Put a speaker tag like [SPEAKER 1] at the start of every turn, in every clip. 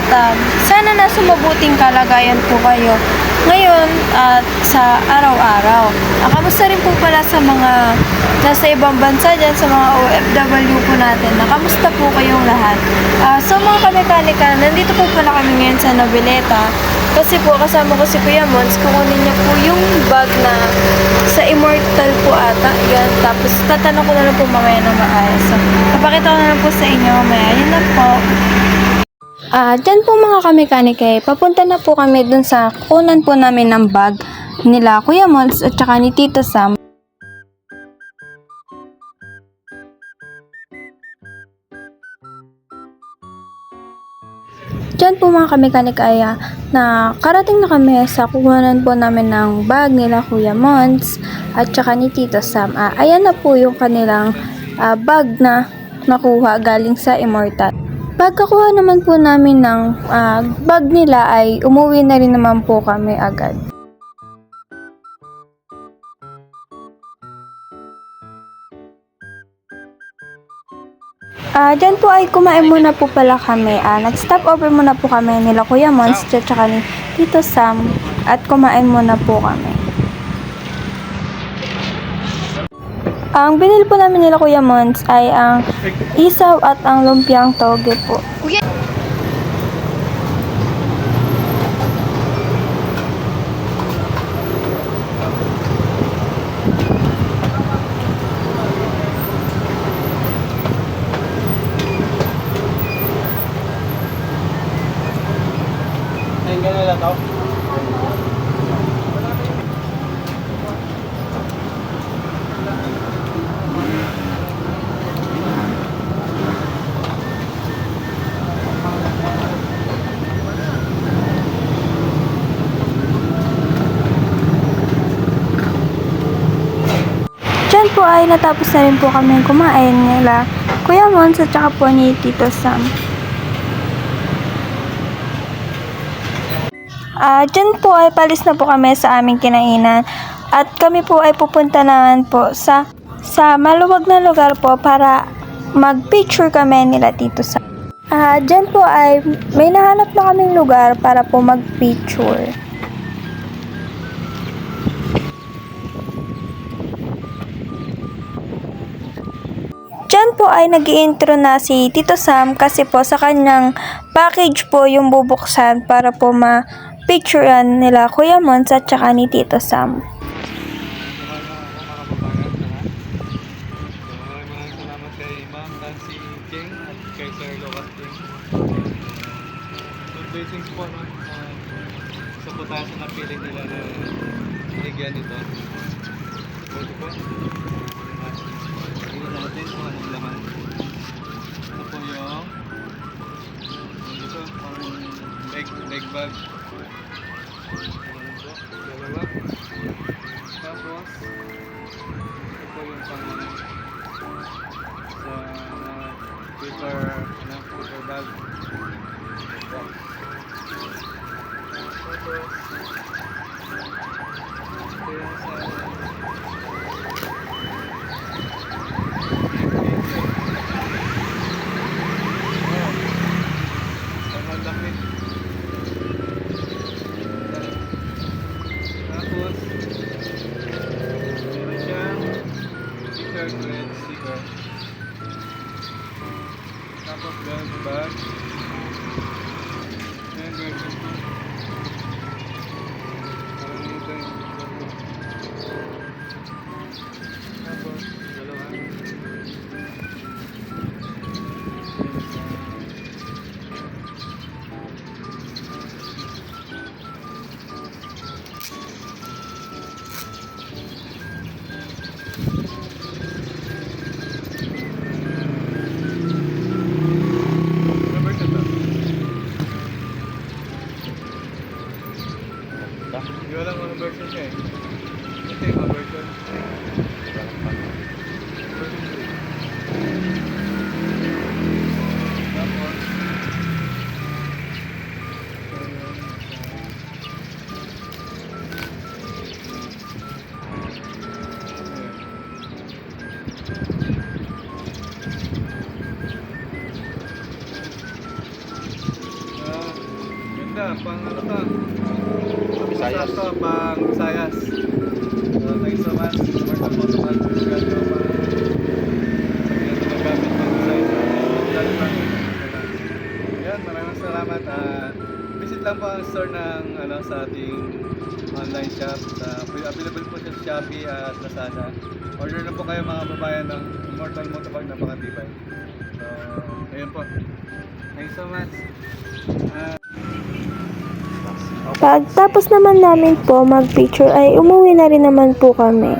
[SPEAKER 1] at um, sana nasa mabuting kalagayan po kayo ngayon at sa araw-araw. Ah, rin po pala sa mga nasa ibang bansa dyan, sa mga OFW po natin na kamusta po kayong lahat? Ah, sa mga kamekanika, nandito po pala kami ngayon sa Noveleta kasi po kasama ko si Kuya Mons, kukunin niya po yung bag na sa Immortal po ata. Yan, tapos tatanong ko na lang po mamaya ng maayos. So, papakita ko na lang po sa inyo mamaya. Yun na po. Ah, dyan po mga kamenike, papunta na po kami dun sa kunan po namin ng bag nila Kuya Mons at saka ni Tito Sam. Diyan po mga kamekanik ay ah, na karating na kami sa kuhanan po namin ng bag nila Kuya Mons at saka ni Tito Sam. Ah, ayan na po yung kanilang ah, bag na nakuha galing sa Immortal. Pagkakuha naman po namin ng ah, bag nila ay umuwi na rin naman po kami agad. Ah, dyan po ay kumain muna po pala kami. Ah, nag-stop over muna po kami nila Kuya Mons at ni Tito Sam at kumain muna po kami. Ang binili po namin nila Kuya Mons ay ang isaw at ang lumpiang toge po.
[SPEAKER 2] Ayun,
[SPEAKER 1] po ay natapos na rin po kami kumain nila Kuya Mons at saka po ni Tito Sam. Ah, dyan po ay palis na po kami sa aming kinainan at kami po ay pupunta naman po sa sa maluwag na lugar po para mag-picture kami nila Tito Sam. Ah, dyan po ay may nahanap na kaming lugar para po mag-picture. Po ay nag intro na si Tito Sam kasi po sa kanyang package po yung bubuksan para po ma-picturean nila Kuya Mons at saka ni Tito Sam.
[SPEAKER 2] Blessings po, no? Uh, isa po tayo sa napili nila na binigyan nito. Pwede po. Natin kung anong laman. Ito po yung ito, pang leg, leg bag. Ayan po, dalawa. Tapos, ito po yung pang sa Twitter, ano, Twitter bag. Tapos, ito yung sa Hindi ko alam kung anong version siya eh. Ito yung version. Version two. Tapos, ito yung sa- Ah, Visayas. to, pang Visayas. So, thank you so much. Sabihan ko nagamit ng Visayas. Lalo pa. Yan, maraming salamat. at visit lang po ang store ng ano, sa ating online shop. Sa, available po sa Shopee at Lazada. Order na po kayo mga babayan ng Immortal Motovlog na pakatibay. So, ayun po. Thank you so much.
[SPEAKER 1] Pagtapos naman namin po mag-picture ay umuwi na rin naman po kami.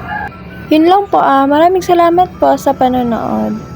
[SPEAKER 1] Yun lang po ah. Maraming salamat po sa panonood.